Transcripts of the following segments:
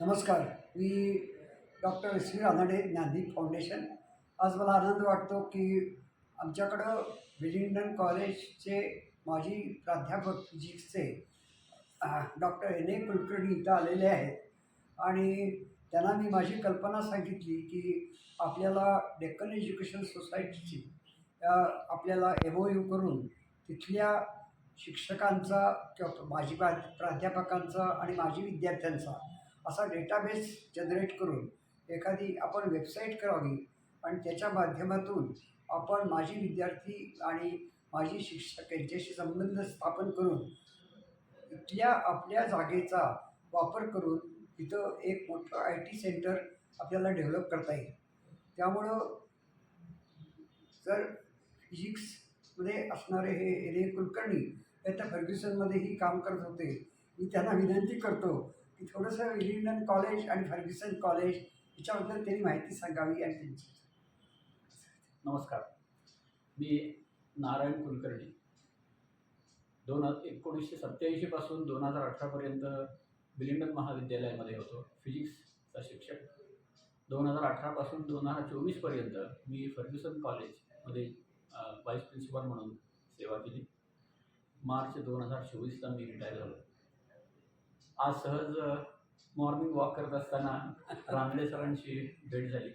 नमस्कार मी doctor S V Ranade Dnyandeep foundation. आज मला आनंद वाटतो की आमच्याकडं विलिंग्डन कॉलेजचे माजी प्राध्यापक फिजिक्सचे डॉक्टर एन ए कुलकर्णी इथं आलेले आहेत. आणि त्यांना मी माझी कल्पना सांगितली की आपल्याला डेक्कन एज्युकेशन सोसायटीची आपल्याला एम ओ यू करून तिथल्या शिक्षकांचा किंवा माजी प्रा प्राध्यापकांचा आणि माजी विद्यार्थ्यांचा असा डेटाबेस जनरेट करून एखादी आपण वेबसाईट करावी आणि त्याच्या माध्यमातून आपण माझी विद्यार्थी आणि माझी शिक्षक यांच्याशी संबंध स्थापन करून इथल्या आपल्या जागेचा वापर करून इथं एक मोठं आय टी सेंटर आपल्याला डेव्हलप करता येईल. त्यामुळं जर फिजिक्समध्ये असणारे हे एरिय कुलकर्णी हे तर फर्ग्युसनमध्येही काम करत होते. मी त्यांना विनंती करतो की थोडंसं विलिंग्डन कॉलेज आणि फर्ग्युसन कॉलेज याच्याबद्दल त्यांनी माहिती सांगावी आणि त्यांची. नमस्कार. मी नारायण कुलकर्णी. दोन हजार एकोणीसशे सत्त्याऐंशीपासून दोन हजार अठरापर्यंत विलिंडन महाविद्यालयामध्ये होतो. फिजिक्सचा शिक्षक. दोन हजार अठरापासून दोन हजार चोवीसपर्यंत मी फर्ग्युसन कॉलेजमध्ये व्हाईस प्रिन्सिपल म्हणून सेवा केली. मार्च दोन हजार चोवीसला मी रिटायर झालो. आज सहज मॉर्निंग वॉक करत असताना रांगडे सरांशी भेट झाली.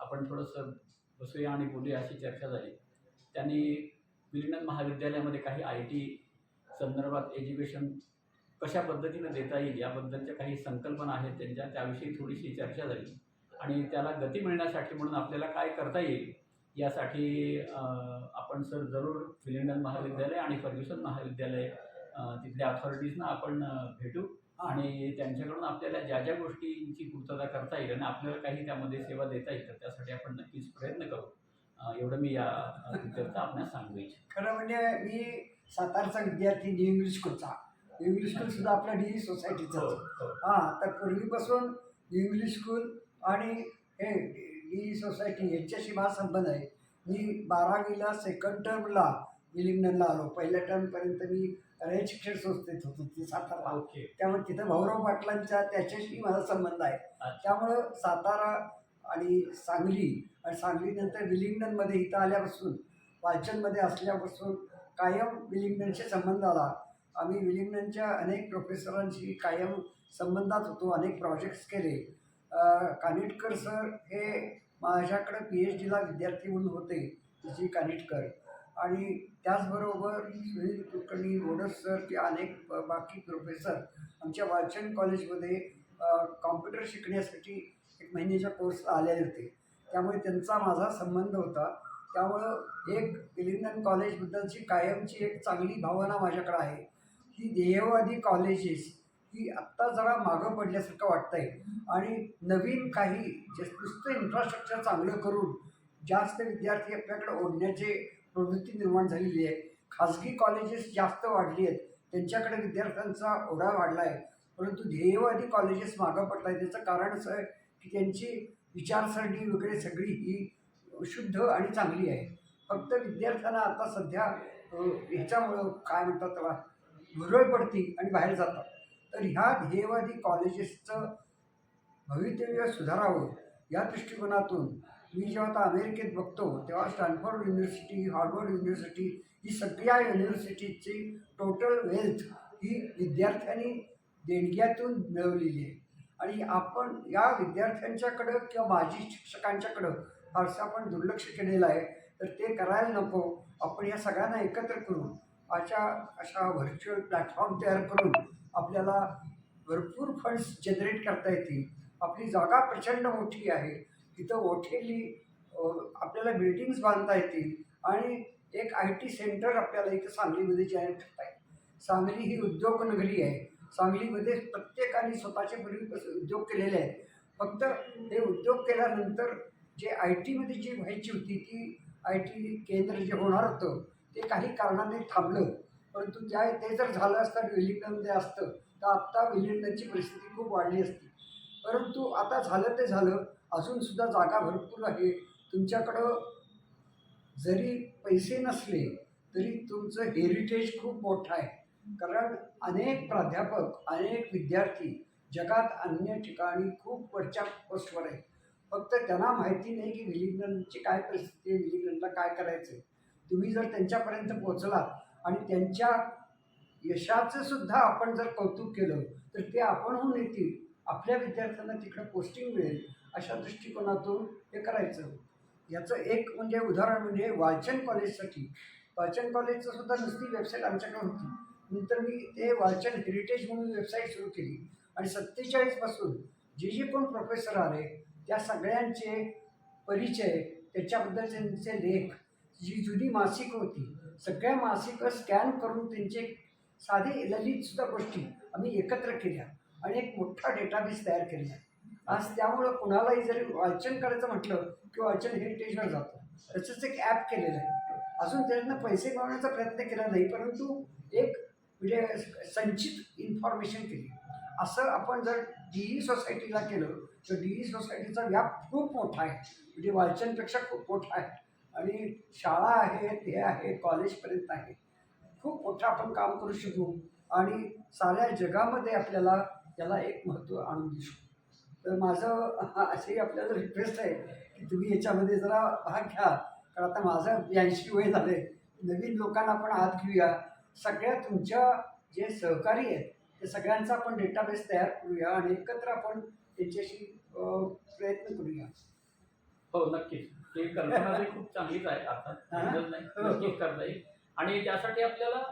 आपण थोडंसं बसूया आणि बोलूया अशी चर्चा झाली. त्यांनी विलिंडन महाविद्यालयामध्ये काही आय टी संदर्भात एज्युकेशन कशा पद्धतीनं देता येईल याबद्दलच्या काही संकल्पना आहेत त्यांच्या त्याविषयी थोडीशी चर्चा झाली. आणि त्याला गती मिळण्यासाठी म्हणून आपल्याला काय करता येईल यासाठी आपण सर जरूर विलिंडन महाविद्यालय आणि फर्ग्युसन महाविद्यालय तिथल्या अथॉरिटीजना आपण भेटू. आणि त्यांच्याकडून आपल्याला ज्या ज्या गोष्टींची पूर्तता करता येईल आणि आपल्याला काही त्यामध्ये सेवा देता येईल त्यासाठी आपण नक्कीच प्रयत्न करू. एवढं मी या आपल्याला सांगू इच्छितो. खरं म्हणजे मी सातारचा विद्यार्थी इंग्लिश स्कूलचा. इंग्लिश स्कूल सुद्धा आपल्या डी सोसायटीचा हो, हो. हां तर पूर्वीपासून इंग्लिश स्कूल आणि हे डी सोसायटी यांच्याशी माझा संबंध आहे. मी बारावीला सेकंड टर्मला विलिंग्डनला आलो. पहिल्या टर्मपर्यंत मी रयत शिक्षण संस्थेत होतो ती सातारा. ओके. त्यामुळे तिथं भाऊराव पाटलांच्या त्याच्याशी माझा संबंध आहे. त्यामुळं सातारा आणि सांगली आणि सांगलीनंतर विलिंग्डनमध्ये इथं आल्यापासून वालचंदमध्ये असल्यापासून कायम विलिंग्डनशी संबंध आला. आम्ही विलिंग्डनच्या अनेक प्रोफेसरांशी कायम संबंधात होतो अनेक प्रोजेक्ट्स केले. कानिटकर सर हे माझ्याकडे पी एच डीला विद्यार्थी म्हणून होते जी कानिटकर. आणि त्याचबरोबर सुनील कुलकर्णी मोडस सर ते अनेक ब- बाकी प्रोफेसर आमच्या वाचन कॉलेजमध्ये कॉम्प्युटर शिकण्यासाठी एक महिन्याच्या कोर्सला आलेले होते. त्यामुळे त्यांचा माझा संबंध होता. त्यामुळं एक विलिंगडन कॉलेजबद्दलची कायमची एक चांगली भावना माझ्याकडे आहे ही ध्येयवादी कॉलेजेस ही आत्ता जरा मागं पडल्यासारखं वाटतं आहे आणि नवीन काही जे नुसतं इन्फ्रास्ट्रक्चर चांगलं करून जास्त विद्यार्थी आपल्याकडे ओढण्याचे प्रवृत्ती निर्माण झालेली आहे. खाजगी कॉलेजेस जास्त वाढली आहेत. त्यांच्याकडे विद्यार्थ्यांचा ओढा वाढला आहे. परंतु ध्येयवादी कॉलेजेस मागं पडत आहेत. त्याचं कारण असं आहे की त्यांची विचारसरणी वगैरे सगळी ही शुद्ध आणि चांगली आहे. फक्त विद्यार्थ्यांना आता सध्या ह्याच्यामुळं काय म्हणतात त्याला भुरळ पडती आणि बाहेर जातात. तर ह्या ध्येयवादी कॉलेजेसचं भवितव्य सुधारावं या दृष्टिकोनातून मी जेव्हा आता अमेरिकेत बघतो तेव्हा स्टॅनफोर्ड युनिव्हर्सिटी हार्वर्ड युनिव्हर्सिटी ही सगळ्या युनिव्हर्सिटीची टोटल वेल्थ ही विद्यार्थ्यांनी देणग्यातून मिळवलेली आहे. आणि आपण या विद्यार्थ्यांच्याकडं किंवा माजी शिक्षकांच्याकडं फारसं आपण दुर्लक्ष केलेलं आहे. तर ते करायला नको. आपण या सगळ्यांना एकत्र करून अशा अशा व्हर्च्युअल प्लॅटफॉर्म तयार करून आपल्याला भरपूर फंड्स जनरेट करता येतील. आपली जागा प्रचंड मोठी आहे. तिथं ओठेली आपल्याला बिल्डिंग्स बांधता येतील आणि एक आय टी सेंटर आपल्याला इथं सांगलीमध्ये जाहीर करता येईल. सांगली ही उद्योगनगरी आहे. सांगलीमध्ये प्रत्येकाने स्वतःचे पूर्वीपासून उद्योग केलेले आहेत. फक्त हे उद्योग केल्यानंतर जे आय टीमध्ये जी व्हायची होती ती आय टी केंद्र जे होणार होतं ते काही कारणाने थांबलं. परंतु त्या ते जर झालं असतं विलिंगनमध्ये असतं तर आत्ता विलिंगनची परिस्थिती खूप वाढली असती. परंतु आता झालं ते झालं अजूनसुद्धा जागा भरपूर आहे. तुमच्याकडं जरी पैसे नसले तरी तुमचं हेरिटेज खूप मोठं आहे. कारण अनेक प्राध्यापक अनेक विद्यार्थी जगात अन्य ठिकाणी खूप वरच्या पोस्टवर आहे फक्त त्यांना माहिती नाही की विलिंग्डनची काय परिस्थिती आहे विलिंग्डनला काय करायचं आहे तुम्ही जर त्यांच्यापर्यंत पोचलात आणि त्यांच्या यशाचं सुद्धा आपण जर कौतुक केलं तर ते आपणहून येतील. आपल्या विद्यार्थ्यांना तिकडं पोस्टिंग मिळेल अशा दृष्टिकोनातून हे करायचं. याचं एक म्हणजे उदाहरण म्हणजे वाचन कॉलेजसाठी वाचन कॉलेजचं सुद्धा नुसती वेबसाईट आमच्याकडे होती. नंतर मी ते वाचन हेरिटेज म्हणून वेबसाईट सुरू केली. आणि सत्तेचाळीसपासून जे जे कोण प्रोफेसर आले त्या सगळ्यांचे परिचय त्याच्याबद्दल त्यांचे लेख जी जुनी मासिकं होती सगळ्या मासिकं स्कॅन करून त्यांचे साधे ललितसुद्धा गोष्टी आम्ही एकत्र केल्या. आणि एक मोठा डेटाबेस तयार केला आज त्यामुळं कुणालाही जरी वाचन करायचं म्हटलं की वाचन हेरिटेजवर जातं. तसंच एक ॲप केलेलं आहे. अजून त्यातनं पैसे मिळवण्याचा प्रयत्न केला नाही परंतु एक म्हणजे संचित इन्फॉर्मेशन केली. असं आपण जर डी ई सोसायटीला केलं तर डी ई सोसायटीचा व्याप खूप मोठा आहे. म्हणजे वाचनपेक्षा खूप मोठा आहे. आणि शाळा आहेत हे आहे कॉलेजपर्यंत आहे. खूप मोठं आपण काम करू शकू. आणि साऱ्या जगामध्ये आपल्याला त्याला एक महत्त्व आणून देऊ शकू तर माझं अशी आपल्याला रिक्वेस्ट आहे की तुम्ही याच्यामध्ये जरा भाग घ्या. कारण आता माझं ब्याऐंशी वय झालं आहे नवीन लोकांना आपण आत घेऊया. सगळ्या तुमच्या जे सहकारी आहेत ते सगळ्यांचा आपण डेटाबेस तयार करूया आणि एकत्र आपण त्यांच्याशी प्रयत्न करूया. हो नक्कीच. ही कल्पना खूप चांगलीच आहे? हरकत नाही हो, हो. करता येईल. आणि त्यासाठी आपल्याला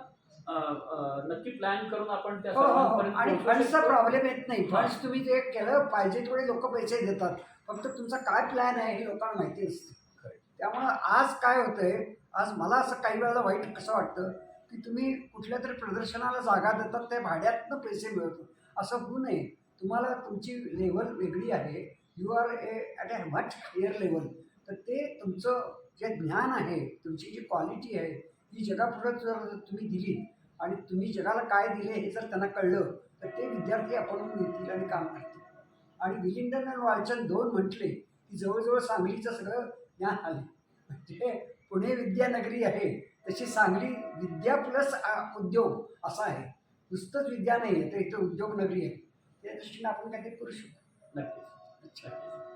नक्की प्लॅन करून आपण त्या हो हो हो. सर्वांपर्यंत आणि पोहोचू फंड्सचा शकतो. प्रॉब्लेम येत नाही. हा. फंड्स तुम्ही ते केलं पाहिजे तेवढे लोक पैसे देतात. फक्त तुमचा काय प्लॅन आहे हे लोकांना माहिती नसते खरं. त्यामुळं आज काय होतंय आज मला असं काही वेळेला वाईट कसं वाटतं की तुम्ही कुठल्या तरी प्रदर्शनाला जागा देतात ते भाड्यातनं पैसे मिळवतो असं होऊ नये. तुम्हाला तुमची लेवल वेगळी आहे. You are a at a much higher level तर ते तुमचं जे ज्ञान आहे तुमची जी क्वालिटी आहे ही जगापुढं जर तुम्ही दिली आणि तुम्ही जगाला काय दिले हे जर त्यांना कळलं तर ते विद्यार्थी आपण येतील आणि काम करतील. आणि विलिंगडन आणि वालचंद दोन म्हटले की जवळजवळ सांगलीचं सगळं ज्ञान आले म्हणजे पुणे विद्यानगरी आहे तशी सांगली विद्या प्लस उद्योग असा आहे. नुसतंच विद्या नाही आहे तर इथं उद्योग नगरी आहे. त्या दृष्टीने आपण काहीतरी करू शकतो. नक्कीच. अच्छा.